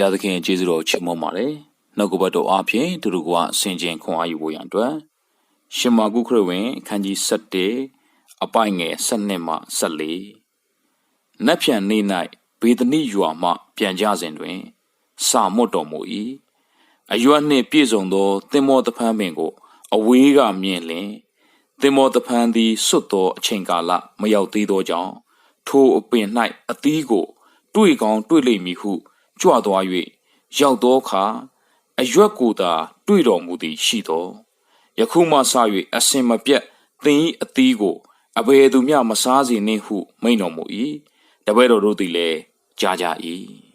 ဘုရားသခင်ကျေးဇူးတော်ချီးမွမ်းပါတယ်နှုတ်ကပတ်တော်အားဖြင့်သူတို့ကအစဉ်ချင်းခွန်အားယူဖို့ရန်အတွက်ရှင်မာကုခရစ်ဝင်အခန်းကြီး7အပိုင်ငယ်7မှ14နတ်ဖြန်နေ၌ဘေဒနိရွာမှ ပြန်ကြစဉ်တွင်စာမွတ်တော်မူ၏အရွက်နှင့်ပြည့်စုံသောသင်္ဘောတဖန်းပင်ကို အဝေးကမြင်လျင်သင်္ဘောတဖန်းသည်စွတ်သောအချိန်ကာလမရောက်သေးသောကြောင့်ထိုအပင်၌အသီးကို တွေ့ကောင်းတွေ့လိမ့်မည်ဟု ကြွသွား၍ရောက်သောအခါအရွက်ကိုသာတွေ့တော်မူသည်ရှိသောယခုမှစ၍အစင်မပြတ်သင်၏အသီးကိုအဘယ်သူမျှမစားစေနှင့်ဟုမိန့်တော်မူ၏တပည့်တော်တို့သည်လည်းကြားကြ၏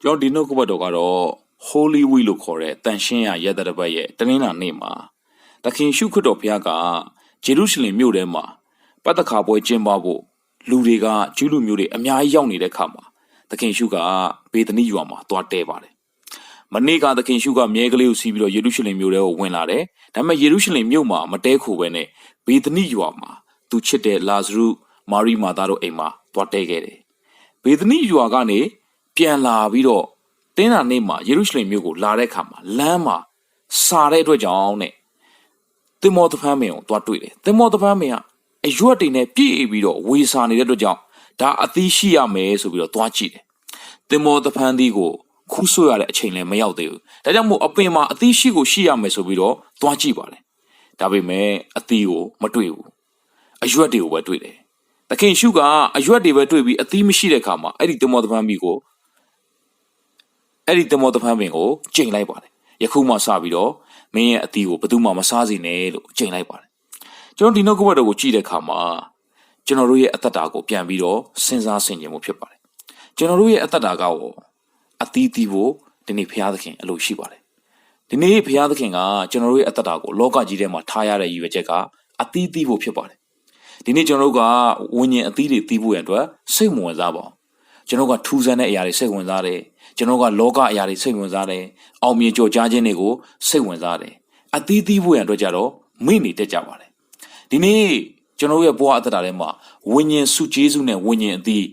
ကျွန်တော်ဒီနှုတ်ကပတ်တော်ကတော့ Holy Week လို့ခေါ်တဲ့တန်ရှင်းရရက်တပတ်ရဲ့တနင်္လာနေ့မှာသခင်ရှုခရစ်တော်ဘုရားကဂျေရုရှလင်မြို့ထဲမှာပတ်သက်ခါပွဲကျင်းပဖို့လူတွေကကျူးလူမျိုးတွေအများကြီးရောက်နေတဲ့ခါမှာသ ခင်ရှုကဘေသနိရွာမှာသွားတဲပါတယ်။မနေ့ကသခင်ရှုကမြဲကလေးကိုစီးပြီးတော့ယေရုရှလင်မြို့ထဲကိုဝင်လာတယ်။ဒါပေမဲ့ယေရုရှလင်မြို့မှာမတဲခိုပဲနဲ့ဘေသနိရွာမှာသူချစ်တဲ့လာဇရုမာရိမာသားတို့အိမ်မှာသွားတဲခဲ့တယ်။ဘေသနိရွာကနေပြန်လာပြီးတော့တင်းနာနေ့မှာယေရုရှလင်မြို့ကိုလာတဲ့အခါမှာလမ်းမှာစားတဲ့အတွက်ကြောင့်နဲ့သင်္ဘောတဖန်းမင်းကိုသွားတွေ့တယ်။သင်္ဘောတဖန်းမင်းကအရွက်တွေနဲ့ပြည့်ပြီးတော့ဝေစာနေတဲ့အတွက်ကြောင့်ဒါအသီးရှိရမယ်ဆိုပြီးတော့သွားကြည့်တယ်။ သင်္ဘောတဖန်းသီးကိုခူးဆွရတဲ့အချိန်လည်းမရောက်သေးဘူး။ဒါကြောင့်မို့အပင်မှာအသီးရှိကိုရှိရမယ်ဆိုပြီးတော့သွားကြည့်ပါတယ်။ဒါပေမဲ့အသီးကိုမတွေ့ဘူး။အရွက်တွေကိုပဲတွေ့တယ်။သခင်ရှုကအရွက်တွေပဲတွေ့ပြီးအသီးမရှိတဲ့အခါမှာအဲ့ဒီသင်္ဘောတဖန်းမီကိုအဲ့ဒီသင်္ဘောတဖန်းပင်ကိုချိန်လိုက်ပါတယ်။ယခုမှစပြီးတော့မင်းရဲ့အသီးကိုဘယ်သူမှမစားစေနဲ့လို့ချိန်လိုက်ပါတယ်။ကျွန်တော်ဒီနှုတ်ကပတ်တော်ကိုကြည့်တဲ့အခါမှာကျွန်တော်တို့ရဲ့အသက်တာကိုပြန်ပြီးတော့စဉ်းစားဆင်ခြင်မှုဖြစ်ပါတယ်။ ကျွန်တော်တို့ရဲ့အသက်တာကောအသီးသီးဖို့ဒီနေ့ဘုရားသခင်အလိုရှိပါတယ်။ဒီနေ့ဘုရားသခင်ကကျွန်တော်တို့ရဲ့အသက်တာကိုလောကကြီးထဲမှာထားရတဲ့ရည်ရွယ်ချက်ကအသီးသီးဖို့ဖြစ်ပါတယ်။ဒီနေ့ကျွန်တော်တို့ကဝိညာဉ်အသီးတွေသီးဖို့ရန်အတွက်စိတ်မဝင်စားပါဘူး။ကျွန်တော်ကထူးဆန်းတဲ့အရာတွေစိတ်ဝင်စားတယ်။ကျွန်တော်ကလောကအရာတွေစိတ်ဝင်စားတယ်။အောင်မြင်ကြော်ကြားခြင်းတွေကိုစိတ်ဝင်စားတယ်။အသီးသီးဖို့ရန်အတွက်ကြတော့မိနေတတ်ကြပါတယ်။ဒီနေ့ကျွန်တော်ရဲ့ဘဝအသက်တာထဲမှာဝိညာဉ်စုကျေးဇူးနဲ့ဝိညာဉ်အသီး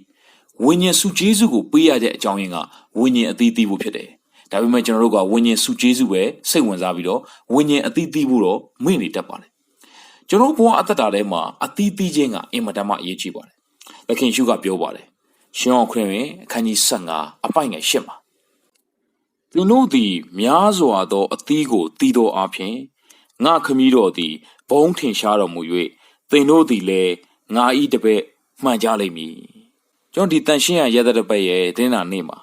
ဝိညာဉ်စုကျေးဇူးကိုပေးရတဲ့အကြောင်းရင်းကဝိညာဉ်အသီးသီးဖို့ဖြစ်တယ်။ဒါပေမဲ့ကျွန်တော်တို့ကဝိညာဉ်စုကျေးဇူးပဲစိတ်ဝင်စားပြီးတော့ဝိညာဉ်အသီးသီးဖို့တော့မိနေတတ်ပါတယ်။ကျွန်တော်ဘဝအသက်တာထဲမှာအသီးသီးခြင်းကအင်မတန်မှအရေးကြီးပါတယ်။သခင်ရှုကပြောပါတယ်။ရှင်အောင်ခွင့်ဝင်အခန်းကြီး15အပိုင်ငယ်8မှာသင်တို့သည်များစွာသောအသီးကိုတီးသောအပြင်ငါခမည်းတော်သည်ဘုံထင်ရှားတော်မူ၍သင်တို့သည်လည်းငါဤတပည့်မှန်ကြလိမ့်မည် ကျွန်တော်ဒီတန်ရှင်းရရတဲ့တပည့်ရဲ့တင်းနာနေ့မှာ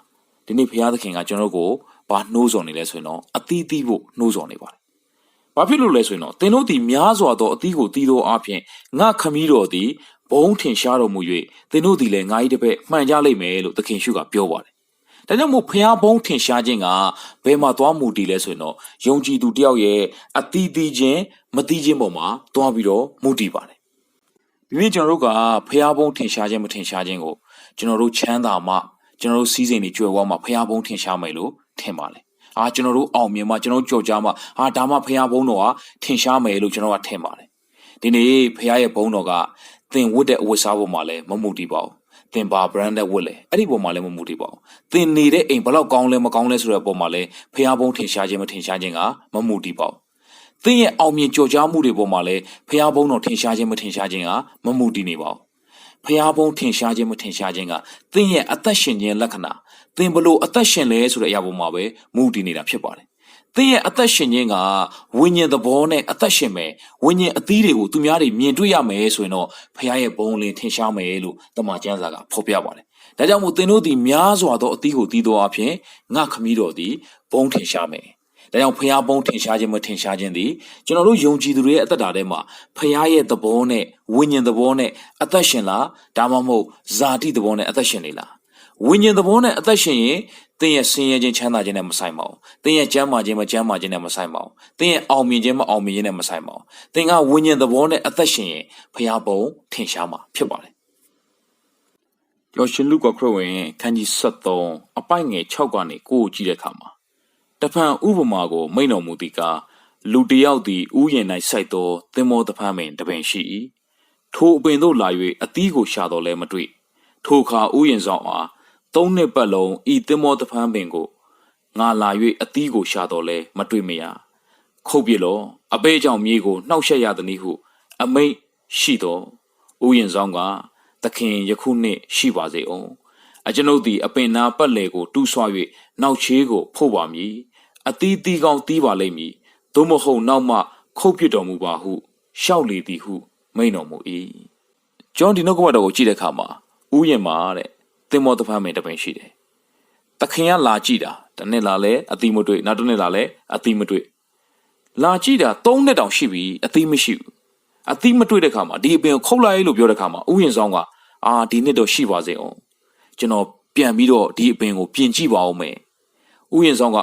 ဒီနေ့ဘုရားသခင်ကကျွန်တော်ကိုဘာနှိုးဆော်နေလဲဆိုရင်တော့အသီးသီးဖို့နှိုးဆော်နေပါတယ်ဘာဖြစ်လို့လဲဆိုရင်တော့သင်တို့သည်များစွာသောအသီးကိုတီးသောအပြင်ငါခမည်းတော်သည်ဘုံထင်ရှားတော်မူ၍သင်တို့သည်လည်းငါဤတပည့်မှန်ကြလိမ့်မယ်လို့သခင်ရှုကပြောပါတယ်ဒါကြောင့်မို့ဖျားဘုံထင်ရှားခြင်းကဘယ်မှာသွားမူတည်လဲဆိုရင်တော့ယုံကြည်သူတယောက်ရဲ့အသီးသီးခြင်းမသီးခြင်းပေါ်မှာသွားပြီးတော့မူတည်ပါတယ်ဒီနေ့ကျွန်တော်တို့ကဖျားဘုံထင်ရှားခြင်းမထင်ရှားခြင်းကို ကျွန်တော်တို့ချမ်းသာမှကျွန်တော်တို့စီးစိမ်တွေကြွယ်ဝမှဖျားဘုံထင်ရှားမယ်လို့ထင်ပါလေအာကျွန်တော်တို့အောင်မြင်မှကျွန်တော်ကြော်ကြားမှအာဒါမှဖျားဘုံတော်ကထင်ရှားမယ်လို့ကျွန်တော်ကထင်ပါတယ်ဒီနေ့ဖျားရဲ့ဘုံတော်ကသင်ဝတ်တဲ့အဝတ်စားပေါ်မှာလည်းမမှုတည်ပါဘူးသင်ဘာ brand နဲ့ဝတ်လဲအဲ့ဒီပုံမှာလည်းမမူတည်ပါဘူးသင်နေတဲ့အိမ်ဘလောက်ကောင်းလဲမကောင်းလဲဆိုတဲ့ပုံမှာလည်းဖျားဘုံထင်ရှားခြင်းမထင်ရှားခြင်းကမမူတည်ပါဘူးသင်ရဲ့အောင်မြင်ကြော်ကြားမှုတွေပုံမှာလည်းဖျားဘုံတော်ထင်ရှားခြင်းမထင်ရှားခြင်းကမမူတည်နေပါဘူး ဖျားဘုံထင်ရှားခြင်းမထင်ရှားခြင်းကသင်ရဲ့အသက်ရှင်ခြင်းလက္ခဏာသင်ဘလို့အသက်ရှင်လဲဆိုတဲ့အရာပုံမှာပဲမူတည်နေတာဖြစ်ပါတယ်သင်ရဲ့အသက်ရှင်ခြင်းကဝိညာဉ်သဘောနဲ့အသက်ရှင်မယ်ဝိညာဉ်အသီးတွေကိုသူများတွေမြင်တွေ့ရမယ်ဆိုရင်တော့ဖခင်ရဲ့ဘုံလင်ထင်ရှားမယ်လို့တမန်ကျမ်းစာကဖော်ပြပါတယ်။ဒါကြောင့်မို့သင်တို့ဒီများစွာသောအသီးကိုတီးသောအဖြစ်ငါခမည်းတော်သည်ဘုံထင်ရှားမယ်။ ဒါကြောင့်ဖခင်ဘုံထင်ရှားခြင်းမထင်ရှားခြင်းသည်ကျွန်တော်တို့ယုံကြည်သူတွေရဲ့အသက်တာထဲမှာဖခင်ရဲ့သဘောနဲ့ဝိညာဉ်သဘောနဲ့အသက်ရှင်လားဒါမှမဟုတ်ဇာတိသဘောနဲ့အသက်ရှင်နေလားဝိညာဉ်သဘောနဲ့အသက်ရှင်ရင်သင်ရဲ့ဆင်းရဲခြင်းချမ်းသာခြင်းနဲ့မဆိုင်ပါဘူး။သင်ရဲ့ကျမ်းမာခြင်းမကျမ်းမာခြင်းနဲ့မဆိုင်ပါဘူး။သင်ရဲ့အောင်မြင်ခြင်းမအောင်မြင်ခြင်းနဲ့မဆိုင်ပါဘူး။သင်ကဝိညာဉ်သဘောနဲ့အသက်ရှင်ရင်ဖျားပုံထင်ရှားမှာဖြစ်ပါတယ်။ကျော်ရှင်လူကခရဝင်ခန်းကြီး73အပိုက်ငယ်6ကနေ9ကိုကြည့်တဲ့အခါမှာ တဖန်ဥပမာကို မိန့်တော်မူသည်ကားလူတယောက်သည်ဥယျာဉ်၌စိုက်သောသင်္ဘောတဖန်ပင်တပင်ရှိ၏ထိုအပင်သို့လာ၍အသီးကိုရှာတော်လဲမတွေ့ထိုအခါဥယျာဉ်ဆောင်အားသုံးနှစ်ပတ်လုံးဤသင်္ဘောတဖန်းပင်ကိုငါလာ၍အသီးကိုရှာတော်လဲမတွေ့မရခုတ်ပြလောအပေကြောင့်မြေကိုနှောက်ယှက်ရသည်နည်းဟုအမိတ်ရှိတော်ဥယျင်ဆောင်ကသခင်ယခုနှစ်ရှိပါစေအောင်အကျွန်ုပ်သည်အပင်နာပတ်လေကို တူးဆွ၍နောက်ချေးကိုဖို့ပါမည် အသီးသီးကောင်းတီးပါလိမ့်မည်သို့မဟုတ်နောက်မှ ခုတ်ပြတော်မူပါဟုရှောက်လေသည်ဟု မိန်တော်မူ၏ကျွန်တော်ဒီနှုတ်ကပတ်တော်ကိုကြည့်တဲ့အခါမှာဥယျင်မှာတဲ့သင်္ဘောတစ်ဖက်မင်းတစ်ပင်ရှိတယ်တခင်ကလာကြည့်တာတစ်နှစ်လာလဲအသီးမတွေ့နောက်တစ်နှစ်လာလဲအသီးမတွေ့လာကြည့်တာ၃နှစ်တောင်ရှိပြီအသီးမရှိဘူးအတိမတွေ့တဲ့ခါမှာဒီအပင်ကိုခုတ်လိုက်လို့ပြောတဲ့ခါမှာဥယျာဉ်ဆောင်ကအာဒီနှစ်တော့ရှိပါစေအောင်ကျွန်တော်ပြန်ပြီးတော့ဒီအပင်ကိုပြင်ကြည့်ပါအောင်မယ်ဥယျာဉ်ဆောင်က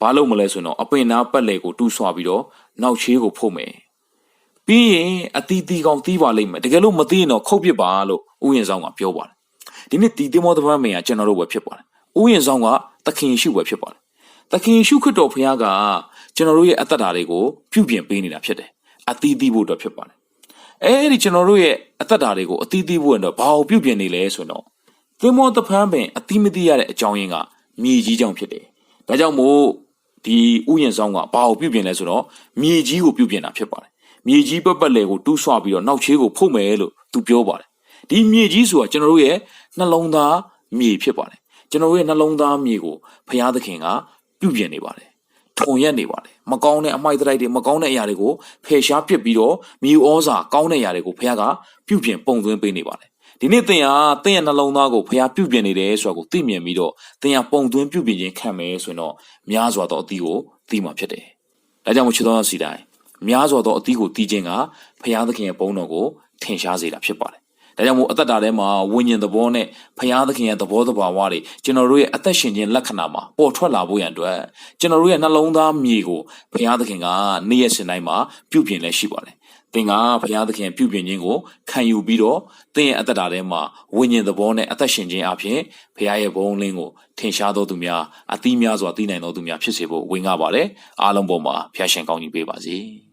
ဘာလုပ်မလဲဆိုတော့အပင်နာပတ်လေကိုတူးဆွာပြီးတော့နောက်ချေးကိုဖုတ်မယ်ပြီးရင်အတီးတီကောင်တီးပါလိမ့်မယ်တကယ်လို့မသိရင်တော့ခုတ်ပစ်ပါလို့ဥယျာဉ်ဆောင်ကပြောပါတယ်ဒီနေ့ဒီတင်မောတပန်းမင်ကကျွန်တော်တို့ပဲဖြစ်ပါတယ်ဥယျာဉ်ဆောင်ကသခင်ယေရှုပဲဖြစ်ပါတယ်သခင်ယေရှုခရစ်တော်ဖခင်ကကျွန်တော်တို့ရဲ့အသက်တာတွေကိုပြုပြင်ပေးနေတာဖြစ်တယ်အတီးတီးဖို့အတွက်ဖြစ်ပါတယ်အဲ့ဒီကျွန်တော်တို့ရဲ့အသက်တာတွေကိုအသီးသီးဖို့တော့ဘာကိုပြုပြင်နေလဲဆိုတော့သင်္ဘောတဖန်းပင်အသီးမသီးရတဲ့အကြောင်းရင်းကမြေကြီးကြောင့်ဖြစ်တယ်။ဒါကြောင့်မို့ ဒီဥယျာဉ်ဆောင်ကဘာကိုပြုပြင်လဲဆိုတော့မြေကြီးကိုပြုပြင်တာဖြစ်ပါတယ်။မြေကြီးပတ်ပတ်လေကိုတူးဆွပြီးတော့နောက်ချေးကိုဖုတ်မယ်လို့သူပြောပါတယ်။ဒီမြေကြီးဆိုတာကျွန်တော်တို့ရဲ့နှလုံးသားမြေဖြစ်ပါတယ်။ကျွန်တော်တို့ရဲ့နှလုံးသားမြေကိုဘုရားသခင်ကပြုပြင်နေပါတယ်။ထုံရက်နေပါတယ်မကောင်းတဲ့အမိုက်တိုက်တွေမကောင်းတဲ့အရာတွေကိုဖယ်ရှားပစ်ပြီးတော့မြေဩဇာကောင်းတဲ့အရာတွေကိုဖခင်ကပြုပြင်ပုံသွင်းပေးနေပါတယ် ဒီနေ့သင်ဟာသင်ရဲ့နှလုံးသားကိုဖခင်ပြုပြင်နေတယ်ဆိုတာကိုသိမြင်ပြီးတော့သင်ဟာပုံသွင်းပြုပြင်ခြင်းခံမယ်ဆိုရင်တော့များစွာသောအသီးကိုသိမှာဖြစ်တယ်ဒါကြောင့်မို့ချစ်တော်စီတိုင်းများစွာသောအသီးကိုတီးခြင်းကဖခင်သခင်ရဲ့ဘုန်းတော်ကိုထင်ရှားစေတာဖြစ်ပါတယ်ဒါကြောင့်မို့အသက်တာထဲမှာဝိညာဉ်သဘောနဲ့ဖရာသခင်ရဲ့သဘောတဘာဝတွေကျွန်တော်တို့ရဲ့အသက်ရှင်ခြင်းလက္ခဏာမှာပေါ်ထွက်လာဖို့ရန်အတွက်ကျွန်တော်တို့ရဲ့နှလုံးသားမြေကိုဖရာသခင်ကနေ့ရက်စဉ်တိုင်းမှာပြုပြင်လဲရှိပါတယ်။ သင်ကဖရာသခင်ပြုပြင်ခြင်းကိုခံယူပြီးတော့သင်ရဲ့အသက်တာထဲမှာဝိညာဉ်သဘောနဲ့အသက်ရှင်ခြင်းအပြင်ဖရာရဲ့ဘုန်းလင်းကိုထင်ရှားသောသူများအသီးများစွာသိနိုင်သောသူများဖြစ်စေဖို့ဝင်ကားပါတယ်။အားလုံးပေါ်မှာဖရာရှင်ကောင်းကြီးပေးပါစေ။